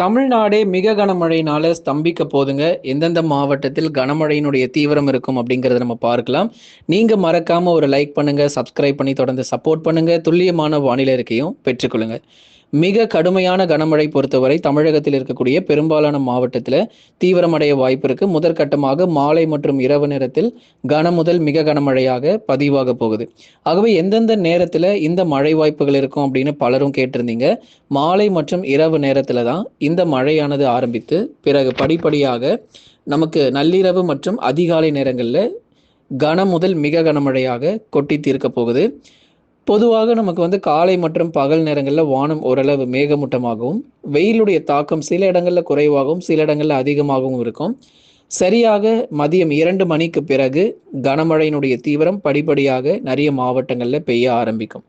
தமிழ்நாடே மிக கனமழையினால ஸ்தம்பிக்க போதுங்க. எந்தெந்த மாவட்டத்தில் கனமழையினுடைய தீவிரம் இருக்கும் அப்படிங்கறத நம்ம பார்க்கலாம். நீங்க மறக்காம ஒரு லைக் பண்ணுங்க சப்ஸ்கிரைப் பண்ணி தொடர்ந்து சப்போர்ட் பண்ணுங்க. துல்லியமான வானிலை இருக்கையும் பெற்றுக்கொள்ளுங்க மிக கடுமையான கனமழை பொறுத்தவரை தமிழகத்தில் இருக்கக்கூடிய பெரும்பாலான மாவட்டத்தில் தீவிரமடைய வாய்ப்பு இருக்கு. முதற்கட்டமாக மாலை மற்றும் இரவு நேரத்தில் கன முதல் மிக கனமழையாக பதிவாக போகுது. ஆகவே எந்தெந்த நேரத்தில் இந்த மழை வாய்ப்புகள் இருக்கும் அப்படின்னு பலரும் கேட்டிருந்தீங்க. மாலை மற்றும் இரவு நேரத்தில் தான் இந்த மழையானது ஆரம்பித்து பிறகு படிப்படியாக நமக்கு நள்ளிரவு மற்றும் அதிகாலை நேரங்களில் கன முதல் மிக கனமழையாக கொட்டி தீர்க்க போகுது. பொதுவாக நமக்கு வந்து காலை மற்றும் பகல் நேரங்களில் வானம் ஓரளவு மேகமூட்டமாகவும் வெயிலுடைய தாக்கம் சில இடங்களில் குறைவாகவும் சில இடங்களில் அதிகமாகவும் இருக்கும். சரியாக மதியம் இரண்டு மணிக்கு பிறகு கனமழையினுடைய தீவிரம் படிப்படியாக நிறைய மாவட்டங்களில் பெய்ய ஆரம்பிக்கும்.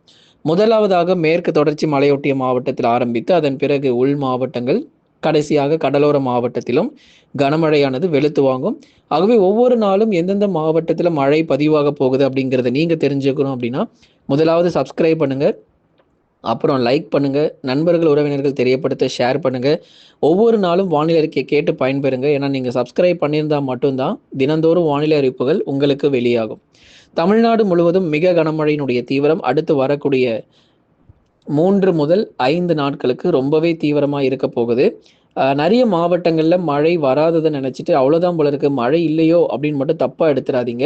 முதலாவதாக மேற்கு தொடர்ச்சி மலையொட்டிய மாவட்டத்தில் ஆரம்பித்து அதன் பிறகு உள் மாவட்டங்கள் கடைசியாக கடலோர மாவட்டத்திலும் கனமழையானது வெளுத்து வாங்கும். ஆகவே ஒவ்வொரு நாளும் எந்தெந்த மாவட்டத்தில் மழை பதிவாக போகுது அப்படிங்கிறத நீங்கள் தெரிஞ்சுக்கணும் அப்படின்னா முதலாவது சப்ஸ்கிரைப் பண்ணுங்கள் அப்புறம் லைக் பண்ணுங்க. நண்பர்கள் உறவினர்கள் தெரியப்படுத்த ஷேர் பண்ணுங்க. ஒவ்வொரு நாளும் வானிலை அறிக்கையை கேட்டு பயன்பெறுங்க. ஏன்னா நீங்க சப்ஸ்கிரைப் பண்ணியிருந்தா மட்டும்தான் தினந்தோறும் வானிலை அறிவிப்புகள் உங்களுக்கு வெளியாகும். தமிழ்நாடு முழுவதும் மிக கனமழையினுடைய தீவிரம் அடுத்து வரக்கூடிய மூன்று முதல் ஐந்து நாட்களுக்கு ரொம்பவே தீவிரமாக இருக்க போகுது. நிறைய மாவட்டங்களில் மழை வராததை நினச்சிட்டு அவ்வளோதான் போல இருக்கு. மழை இல்லையோ அப்படின்னு மட்டும் தப்பாக எடுத்துடாதீங்க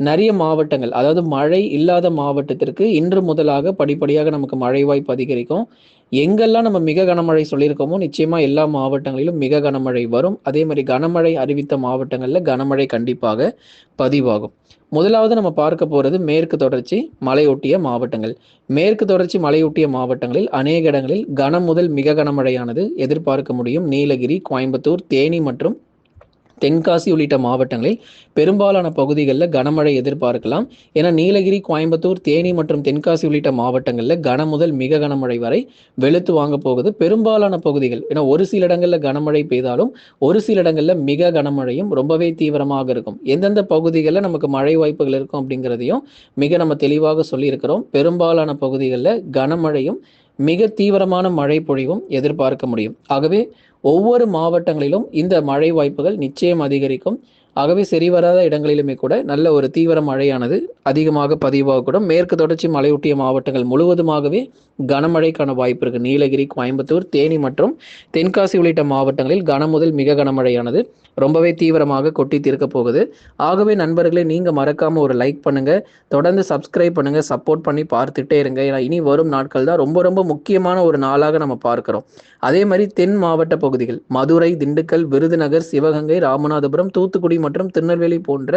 நிறைய மாவட்டங்கள் அதாவது மழை இல்லாத மாவட்டத்திற்கு இன்று முதலாக படிப்படியாக நமக்கு மழை வாய்ப்பு அதிகரிக்கும். எங்கெல்லாம் நம்ம மிக கனமழை சொல்லியிருக்கோமோ நிச்சயமா எல்லா மாவட்டங்களிலும் மிக கனமழை வரும். அதே மாதிரி கனமழை அறிவித்த மாவட்டங்களில் கனமழை கண்டிப்பாக பதிவாகும். முதலாவது நம்ம பார்க்க போறது மேற்கு தொடர்ச்சி மலையொட்டிய மாவட்டங்கள். மேற்கு தொடர்ச்சி மலையொட்டிய மாவட்டங்களில் அநேக இடங்களில் கனம் முதல் மிக கனமழையானது எதிர்பார்க்க முடியும். நீலகிரி கோயம்புத்தூர் தேனி மற்றும் தென்காசி உள்ளிட்ட மாவட்டங்களில் பெரும்பாலான பகுதிகளில் கனமழை எதிர்பார்க்கலாம். என நீலகிரி கோயம்புத்தூர் தேனி மற்றும் தென்காசி உள்ளிட்ட மாவட்டங்களில் கன முதல் மிக கனமழை வரை வெளுத்து வாங்க போகுது. பெரும்பாலான பகுதிகள் ஏன்னா ஒரு சில இடங்களில் கனமழை பெய்தாலும் ஒரு சில இடங்களில் மிக கனமழையும் ரொம்பவே தீவிரமாக இருக்கும். எந்தெந்த பகுதிகளில் நமக்கு மழை வாய்ப்புகள் இருக்கும் அப்படிங்கிறதையும் மிக நம்ம தெளிவாக சொல்லியிருக்கிறோம். பெரும்பாலான பகுதிகளில் கனமழையும் மிக தீவிரமான மழை பொழிவும் எதிர்பார்க்க முடியும். ஆகவே ஒவ்வொரு மாவட்டங்களிலும் இந்த மழை வாய்ப்புகள் நிச்சயம் அதிகரிக்கும். ஆகவே சரிவராத இடங்களிலுமே கூட நல்ல ஒரு தீவிர மழையானது அதிகமாக பதிவாகக்கூடும் மேற்கு தொடர்ச்சி மலையொட்டிய மாவட்டங்கள் முழுவதுமாகவே கனமழைக்கான வாய்ப்பு இருக்கு. நீலகிரி கோயம்புத்தூர் தேனி மற்றும் தென்காசி உள்ளிட்ட மாவட்டங்களில் கனமுதல் மிக கனமழையானது ரொம்பவே தீவிரமாக கொட்டி தீர்க்க போகுது. ஆகவே நண்பர்களே நீங்க மறக்காம ஒரு லைக் பண்ணுங்க. தொடர்ந்து சப்ஸ்கிரைப் பண்ணுங்க. சப்போர்ட் பண்ணி பார்த்துட்டே இருங்க. ஏன்னா இனி வரும் நாட்கள் தான் ரொம்ப ரொம்ப முக்கியமான ஒரு நாளாக நம்ம பார்க்கிறோம். அதே மாதிரி தென் மாவட்ட பகுதிகள் மதுரை திண்டுக்கல் விருதுநகர் சிவகங்கை ராமநாதபுரம் தூத்துக்குடி மற்றும் திருநெல்வேலி போன்ற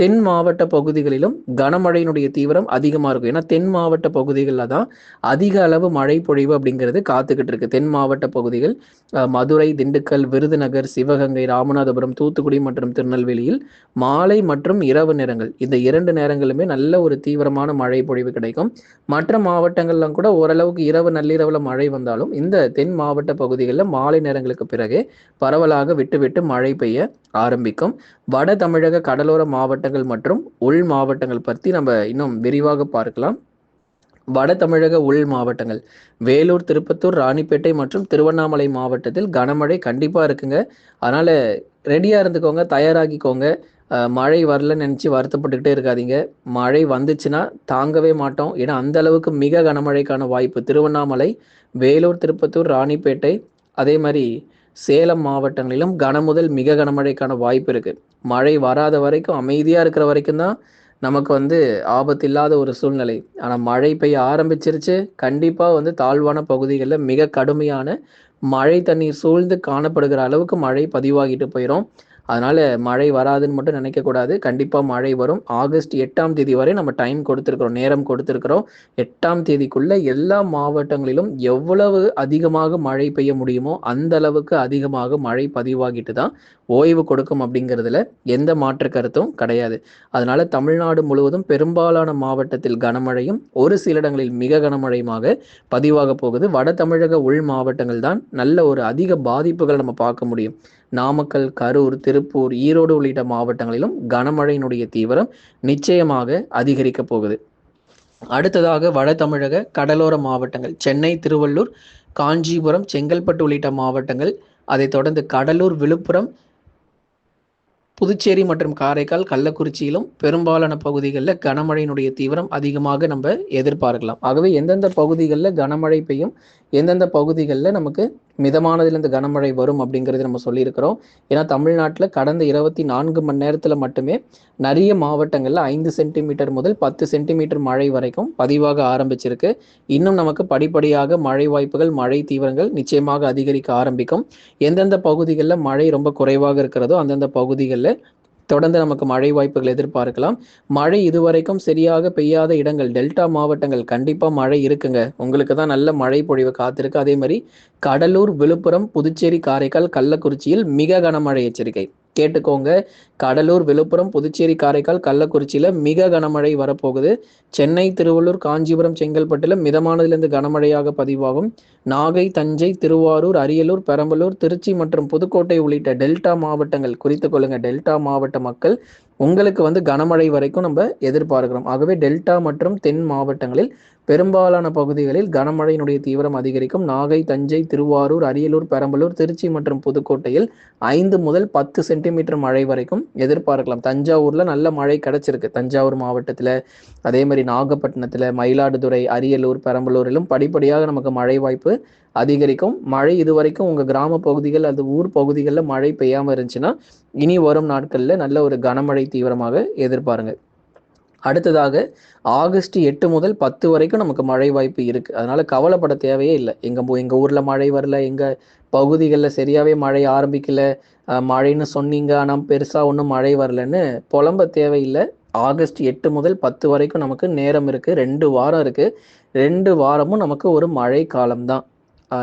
தென் மாவட்ட பகுதிகளிலும் கனமழையினுடைய தீவிரம் அதிகமாக இருக்கும். ஏன்னா தென் மாவட்ட பகுதிகளில் தான் அதிக அளவு மழை பொழிவு அப்படிங்கிறது காத்துக்கிட்டு இருக்கு. தென் மாவட்ட பகுதிகள் மதுரை திண்டுக்கல் விருதுநகர் சிவகங்கை ராமநாதபுரம் தூத்துக்குடி மற்றும் திருநெல்வேலியில் மாலை மற்றும் இரவு நேரங்கள். இந்த இரண்டு நேரங்களுமே நல்ல ஒரு தீவிரமான மழை பொழிவு கிடைக்கும். மற்ற மாவட்டங்கள்லாம் கூட ஓரளவுக்கு இரவு நள்ளிரவில் மழை வந்தாலும் இந்த தென் மாவட்ட பகுதிகளில் மாலை நேரங்களுக்கு பிறகு பரவலாக விட்டு விட்டு மழை பெய்ய ஆரம்பிக்கும். வட தமிழக கடலோர மாவட்ட மாவட்டங்கள் மற்றும் உள் மாவட்டங்கள் பற்றி நம்ம இன்னும் விரிவாக பார்க்கலாம். வட தமிழக உள் மாவட்டங்கள். வேலூர் திருப்பத்தூர் ராணிப்பேட்டை மற்றும் திருவண்ணாமலை மாவட்டத்தில் கனமழை கண்டிப்பாக இருக்குங்க. அதனால் ரெடியாக இருந்துக்கோங்க தயாராகிக்கோங்க. மழை வரலன்னு நினச்சி வருத்தப்பட்டுக்கிட்டே இருக்காதீங்க. மழை வந்துச்சுன்னா தாங்கவே மாட்டோம். ஏன்னா அந்த அளவுக்கு மிக கனமழைக்கான வாய்ப்பு. திருவண்ணாமலை வேலூர் திருப்பத்தூர் ராணிப்பேட்டை அதே மாதிரி சேலம் மாவட்டங்களிலும் கனமுதல் மிக கனமழைக்கான வாய்ப்பு இருக்கு. மழை வராத வரைக்கும் அமைதியா இருக்கிற வரைக்கும் தான் நமக்கு வந்து ஆபத்து இல்லாத ஒரு சூழ்நிலை. ஆனால் மழை பெய்ய ஆரம்பிச்சிருச்சு. கண்டிப்பாக வந்து தாழ்வான பகுதிகளில் மிக கடுமையான மழை தண்ணீர் சூழ்ந்து காணப்படுகிற அளவுக்கு மழை பதிவாகிட்டு போயிடும் அதனால மழை வராதுன்னு மட்டும் நினைக்கக்கூடாது கண்டிப்பாக மழை வரும். ஆகஸ்ட் எட்டாம் தேதி வரை நம்ம டைம் கொடுத்துருக்குறோம் நேரம் கொடுத்துருக்குறோம். எட்டாம் தேதிக்குள்ள எல்லா மாவட்டங்களிலும் எவ்வளவு அதிகமாக மழை பெய்ய முடியுமோ அந்த அளவுக்கு அதிகமாக மழை பதிவாகிட்டு தான் ஓய்வு கொடுக்கும் அப்படிங்கிறதுல எந்த மாற்று கருத்தும் கிடையாது. அதனால தமிழ்நாடு முழுவதும் பெரும்பாலான மாவட்டத்தில் கனமழையும் ஒரு சில இடங்களில் மிக கனமழையுமாக பதிவாக போகுது. வட தமிழக உள் மாவட்டங்கள் தான் நல்ல ஒரு அதிக பாதிப்புகள் நம்ம பார்க்க முடியும். நாமக்கல் கரூர் திருப்பூர் ஈரோடு உள்ளிட்ட மாவட்டங்களிலும் கனமழையினுடைய தீவிரம் நிச்சயமாக அதிகரிக்க போகுது. அடுத்ததாக வட தமிழக கடலோர மாவட்டங்கள் சென்னை திருவள்ளூர் காஞ்சிபுரம் செங்கல்பட்டு உள்ளிட்ட மாவட்டங்கள் அதைத் தொடர்ந்து கடலூர் விழுப்புரம் புதுச்சேரி மற்றும் காரைக்கால் கள்ளக்குறிச்சியிலும் பெரும்பாலான பகுதிகளில் கனமழையினுடைய தீவிரம் அதிகமாக நம்ம எதிர்பார்க்கலாம். ஆகவே எந்தெந்த பகுதிகளில் கனமழை பெய்யும் எந்தெந்த பகுதிகளில் நமக்கு மிதமானதுலேருந்து கனமழை வரும் அப்படிங்கிறது நம்ம சொல்லியிருக்கிறோம். ஏன்னா தமிழ்நாட்டில் கடந்த இருபத்தி நான்கு மணி நேரத்தில் மட்டுமே நிறைய மாவட்டங்களில் ஐந்து சென்டிமீட்டர் முதல் பத்து சென்டிமீட்டர் மழை வரைக்கும் பதிவாக ஆரம்பிச்சிருக்கு. இன்னும் நமக்கு படிப்படியாக மழை வாய்ப்புகள் மழை தீவிரங்கள் நிச்சயமாக அதிகரிக்க ஆரம்பிக்கும். எந்தெந்த பகுதிகளில் மழை ரொம்ப குறைவாக இருக்கிறதோ அந்தந்த பகுதிகளில் தொடர்ந்து நமக்கு மழை வாய்ப்புகள் எதிர்பார்க்கலாம். மழை இதுவரைக்கும் சரியாக பெய்யாத இடங்கள் டெல்டா மாவட்டங்கள் கண்டிப்பா மழை இருக்குங்க. உங்களுக்கு தான் நல்ல மழை பொழிவு காத்திருக்கு. அதே மாதிரி கடலூர் விழுப்புரம் புதுச்சேரி காரைக்கால் கள்ளக்குறிச்சியில் மிக கனமழை எச்சரிக்கை. கேட்டுக்கோங்க. கடலூர் விழுப்புரம் புதுச்சேரி காரைக்கால் கள்ளக்குறிச்சியில் மிக கனமழை வரப்போகுது. சென்னை திருவள்ளூர் காஞ்சிபுரம் செங்கல்பட்டில் மிதமானதிலிருந்து கனமழையாக பதிவாகும். நாகை தஞ்சை திருவாரூர் அரியலூர் பெரம்பலூர் திருச்சி மற்றும் புதுக்கோட்டை உள்ளிட்ட டெல்டா மாவட்டங்கள் குறித்து கொள்ளுங்க. டெல்டா மாவட்ட மக்கள் உங்களுக்கு வந்து கனமழை வரைக்கும் நம்ம எதிர்பார்க்கிறோம். ஆகவே டெல்டா மற்றும் தென் மாவட்டங்களில் பெரும்பாலான பகுதிகளில் கனமழையினுடைய தீவிரம் அதிகரிக்கும். நாகை தஞ்சை திருவாரூர் அரியலூர் பெரம்பலூர் திருச்சி மற்றும் புதுக்கோட்டையில் ஐந்து முதல் பத்து சென்டிமீட்டர் மழை வரைக்கும் எதிர்பார்க்கலாம். தஞ்சாவூர்ல நல்ல மழை கிடைச்சிருக்கு. தஞ்சாவூர் மாவட்டத்தில் அதே மாதிரி நாகப்பட்டினத்தில் மயிலாடுதுறை அரியலூர் பெரம்பலூரிலும் படிப்படியாக நமக்கு மழை வாய்ப்பு அதிகரிக்கும். மழை இதுவரைக்கும் உங்கள் கிராம பகுதிகள் அது ஊர் பகுதிகளில் மழை பெய்யாமல் இருந்துச்சுன்னா இனி வரும் நாட்களில் நல்ல ஒரு கனமழை தீவிரமாக எதிர்பாருங்க. அடுத்ததாக ஆகஸ்ட் எட்டு முதல் பத்து வரைக்கும் நமக்கு மழை வாய்ப்பு இருக்குது அதனால் கவலைப்பட தேவையே இல்லை. எங்கள் எங்கள் ஊரில் மழை வரல எங்கள் பகுதிகளில் சரியாகவே மழை ஆரம்பிக்கல மழைன்னு சொன்னீங்க ஆனால் பெருசாக ஒன்றும் மழை வரலன்னு புலம்ப தேவையில்லை. ஆகஸ்ட் எட்டு முதல் பத்து வரைக்கும் நமக்கு நேரம் இருக்குது ரெண்டு வாரம் இருக்குது ரெண்டு வாரமும் நமக்கு ஒரு மழை காலம்தான்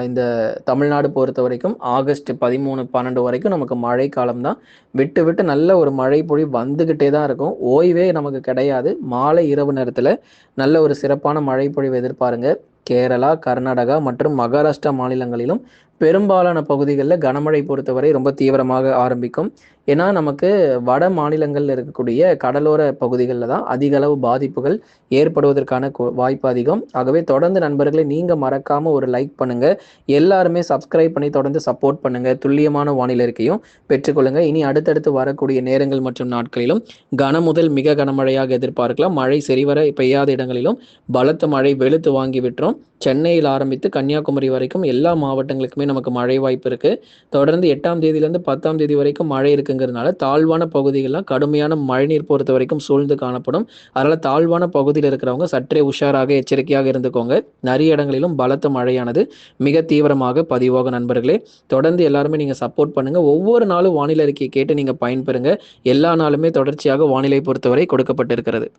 இந்த தமிழ்நாடு பொறுத்த வரைக்கும் ஆகஸ்ட் பதிமூணு பன்னெண்டு வரைக்கும் நமக்கு மழை காலம்தான் விட்டு விட்டு நல்ல ஒரு மழை பொழி வந்துகிட்டே தான் இருக்கும். ஓய்வே நமக்கு கிடையாது. மாலை இரவு நேரத்தில் நல்ல ஒரு சிறப்பான மழை பொழிவு எதிர்பாருங்க. கேரளா கர்நாடகா மற்றும் மகாராஷ்டிரா மாநிலங்களிலும் பெரும்பாலான பகுதிகளில் கனமழை பொறுத்தவரை ரொம்ப தீவிரமாக ஆரம்பிக்கும். ஏன்னா நமக்கு வட மாநிலங்களில் இருக்கக்கூடிய கடலோர பகுதிகளில் தான் அதிக அளவு பாதிப்புகள் ஏற்படுவதற்கான கு- வாய்ப்பு அதிகம். ஆகவே தொடர்ந்து நண்பர்களை நீங்கள் மறக்காமல் ஒரு லைக் பண்ணுங்கள் எல்லாருமே சப்ஸ்கிரைப் பண்ணி தொடர்ந்து சப்போர்ட் பண்ணுங்கள் துல்லியமான வானிலை இருக்கையும் பெற்றுக்கொள்ளுங்கள் இனி அடுத்தடுத்து வரக்கூடிய நேரங்கள் மற்றும் நாட்களிலும் கன முதல் மிக கனமழையாக எதிர்பார்க்கலாம். மழை சரிவர பெய்யாத இடங்களிலும் பலத்த மழை வெளுத்து வாங்கி விட்டுரும். சென்னையில் ஆரம்பித்து கன்னியாகுமரி வரைக்கும் எல்லா மாவட்டங்களுக்குமே நமக்கு மழை வாய்ப்பு இருக்குது தொடர்ந்து எட்டாம் தேதியிலேருந்து பத்தாம் தேதி வரைக்கும் மழை இருக்குங்க. இருக்குங்கிறதுனால தாழ்வான பகுதிகள்லாம் கடுமையான மழைநீர் பொறுத்த வரைக்கும் சூழ்ந்து காணப்படும். அதனால தாழ்வான பகுதியில் இருக்கிறவங்க சற்றே உஷாராக எச்சரிக்கையாக இருந்துக்கோங்க. நிறைய இடங்களிலும் பலத்த மழையானது மிக தீவிரமாக பதிவாக நண்பர்களே. தொடர்ந்து எல்லாருமே நீங்க சப்போர்ட் பண்ணுங்க. ஒவ்வொரு நாளும் வானிலை அறிக்கையை கேட்டு நீங்க பயன்பெறுங்க. எல்லா நாளுமே தொடர்ச்சியாக வானிலை பொறுத்தவரை கொடுக்கப்பட்டிருக்கிறது.